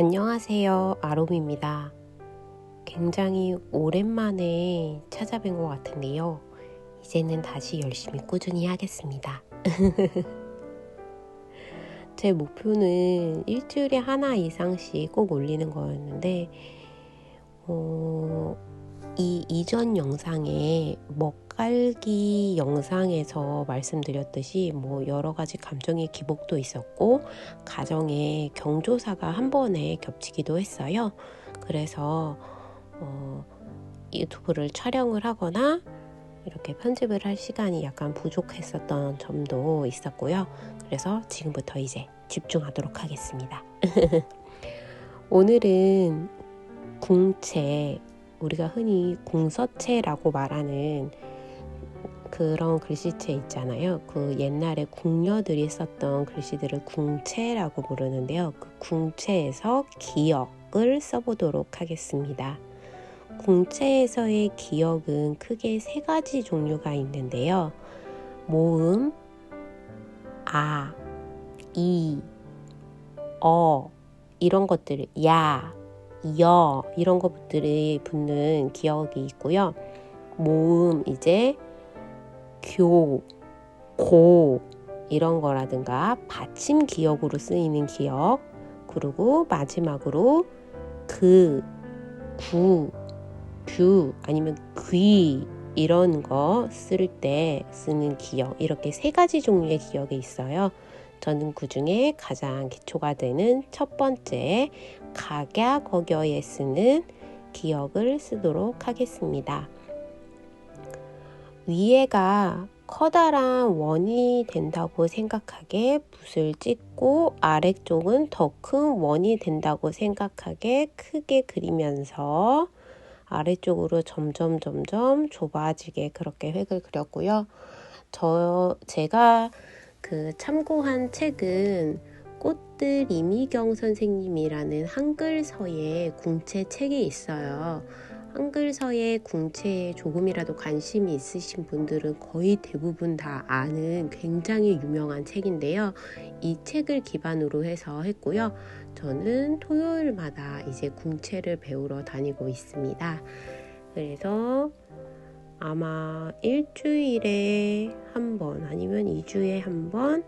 안녕하세요. 아롬입니다. 굉장히 오랜만에 찾아뵌 것 같은데요. 이제는 다시 열심히 꾸준히 하겠습니다. 제 목표는 일주일에 하나 이상씩 꼭 올리는 거였는데, 어, 이 이전 영상에 먹갈기 영상에서 말씀드렸듯이 뭐 여러 가지 감정의 기복도 있었고 가정에 경조사가 한 번에 겹치기도 했어요. 그래서 어, 유튜브를 촬영을 하거나 이렇게 편집을 할 시간이 약간 부족했었던 점도 있었고요. 그래서 지금부터 이제 집중하도록 하겠습니다. 오늘은 궁채 우리가 흔히 궁서체라고 말하는 그런 글씨체 있잖아요. 그 옛날에 궁녀들이 썼던 글씨들을 궁체라고 부르는데요. 그 궁체에서 기억을 써보도록 하겠습니다. 궁체에서의 기억은 크게 세 가지 종류가 있는데요. 모음, 아, 이, 어, 이런 것들, 야, 여 이런 것들이 붙는 기억이 있고요. 모음 이제 교, 고 이런 거라든가 받침 기억으로 쓰이는 기억 그리고 마지막으로 그, 구, 규 아니면 귀 이런 거 쓸 때 쓰는 기억 이렇게 세 가지 종류의 기억이 있어요. 저는 그 중에 가장 기초가 되는 첫 번째 각야 거겨에 쓰는 기억을 쓰도록 하겠습니다. 위에가 커다란 원이 된다고 생각하게 붓을 찍고 아래쪽은 더 큰 원이 된다고 생각하게 크게 그리면서 아래쪽으로 점점 점점 좁아지게 그렇게 획을 그렸고요. 저 제가 그 참고한 책은 꽃들 이미경 선생님이라는 한글서의 궁체 책이 있어요. 한글서의 궁체에 조금이라도 관심이 있으신 분들은 거의 대부분 다 아는 굉장히 유명한 책인데요. 이 책을 기반으로 해서 했고요. 저는 토요일마다 이제 궁체를 배우러 다니고 있습니다. 그래서 아마 일주일에 한 번 아니면 2주에 한 번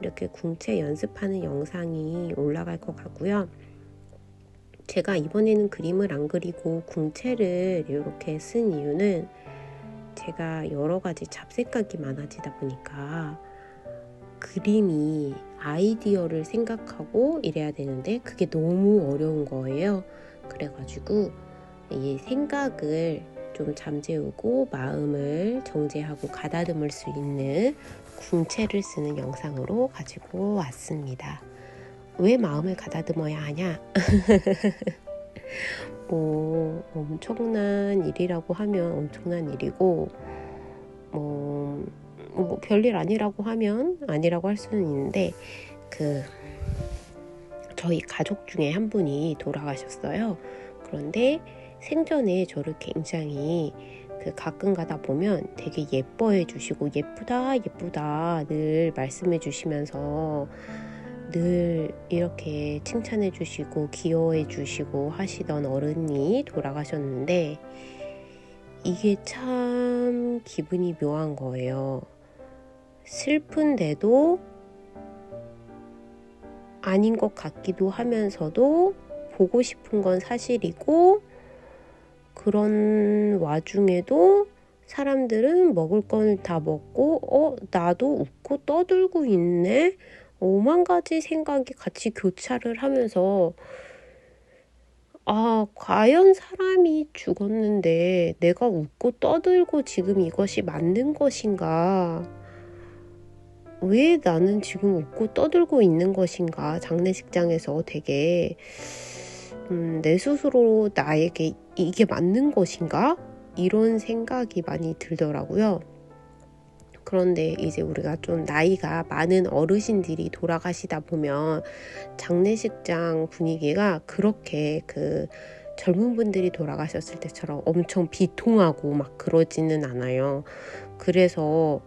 이렇게 궁체 연습하는 영상이 올라갈 것 같고요. 제가 이번에는 그림을 안 그리고 궁체를 이렇게 쓴 이유는 제가 여러 가지 잡생각이 많아지다 보니까 그림이 아이디어를 생각하고 이래야 되는데 그게 너무 어려운 거예요. 그래가지고 이 생각을 좀 잠재우고 마음을 정제하고 가다듬을 수 있는 궁체를 쓰는 영상으로 가지고 왔습니다. 왜 마음을 가다듬어야 하냐? 뭐 엄청난 일이라고 하면 엄청난 일이고 뭐, 뭐 별일 아니라고 하면 아니라고 할 수는 있는데 그 저희 가족 중에 한 분이 돌아가셨어요. 그런데 생전에 저를 굉장히 그 가끔 가다 보면 되게 예뻐해 주시고 예쁘다 예쁘다 늘 말씀해 주시면서 늘 이렇게 칭찬해 주시고 귀여워해 주시고 하시던 어른이 돌아가셨는데 이게 참 기분이 묘한 거예요. 슬픈데도 아닌 것 같기도 하면서도 보고 싶은 건 사실이고 그런 와중에도 사람들은 먹을 건 다 먹고, 어, 나도 웃고 떠들고 있네? 오만 가지 생각이 같이 교차를 하면서, 아, 과연 사람이 죽었는데 내가 웃고 떠들고 지금 이것이 맞는 것인가? 왜 나는 지금 웃고 떠들고 있는 것인가? 장례식장에서 되게 음, 내 스스로 나에게 이게 맞는 것인가? 이런 생각이 많이 들더라고요. 그런데 이제 우리가 좀 나이가 많은 어르신들이 돌아가시다 보면 장례식장 분위기가 그렇게 그 젊은 분들이 돌아가셨을 때처럼 엄청 비통하고 막 그러지는 않아요. 그래서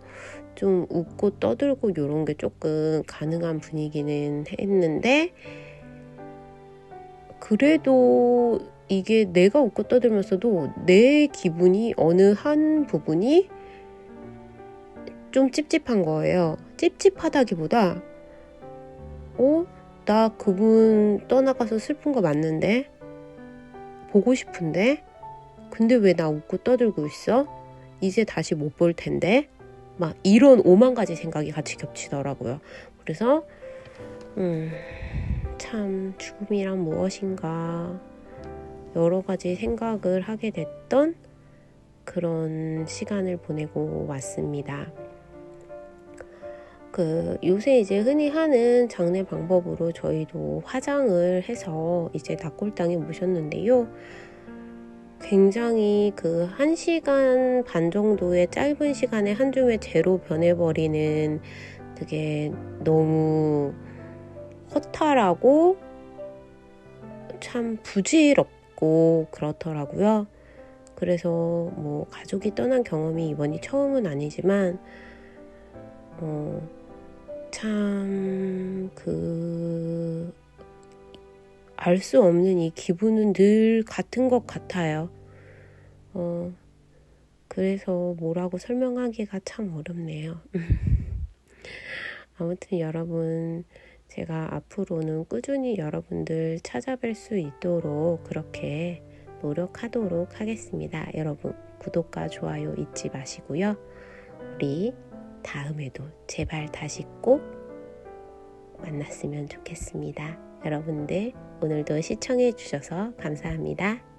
좀 웃고 떠들고 이런 게 조금 가능한 분위기는 했는데 그래도 이게 내가 웃고 떠들면서도 내 기분이 어느 한 부분이 좀 찝찝한 거예요. 찝찝하다기보다, 어? 나 그분 떠나가서 슬픈 거 맞는데? 보고 싶은데? 근데 왜 나 웃고 떠들고 있어? 이제 다시 못 볼 텐데? 막 이런 오만 가지 생각이 같이 겹치더라고요. 그래서, 음, 참, 죽음이란 무엇인가. 여러 가지 생각을 하게 됐던 그런 시간을 보내고 왔습니다. 그 요새 이제 흔히 하는 장례 방법으로 저희도 화장을 해서 이제 닭골당에 모셨는데요. 굉장히 그한 시간 반 정도의 짧은 시간에 한 줌의 재로 변해버리는 되게 너무 허탈하고 참 부질없 고 그렇더라고요. 그래서 뭐 가족이 떠난 경험이 이번이 처음은 아니지만 어, 참, 그, 알 수 없는 이 기분은 늘 같은 것 같아요. 어, 그래서 뭐라고 설명하기가 참 어렵네요. 아무튼 여러분, 제가 앞으로는 꾸준히 여러분들 찾아뵐 수 있도록 그렇게 노력하도록 하겠습니다. 여러분, 구독과 좋아요 잊지 마시고요. 우리 다음에도 제발 다시 꼭 만났으면 좋겠습니다. 여러분들 오늘도 시청해 주셔서 감사합니다.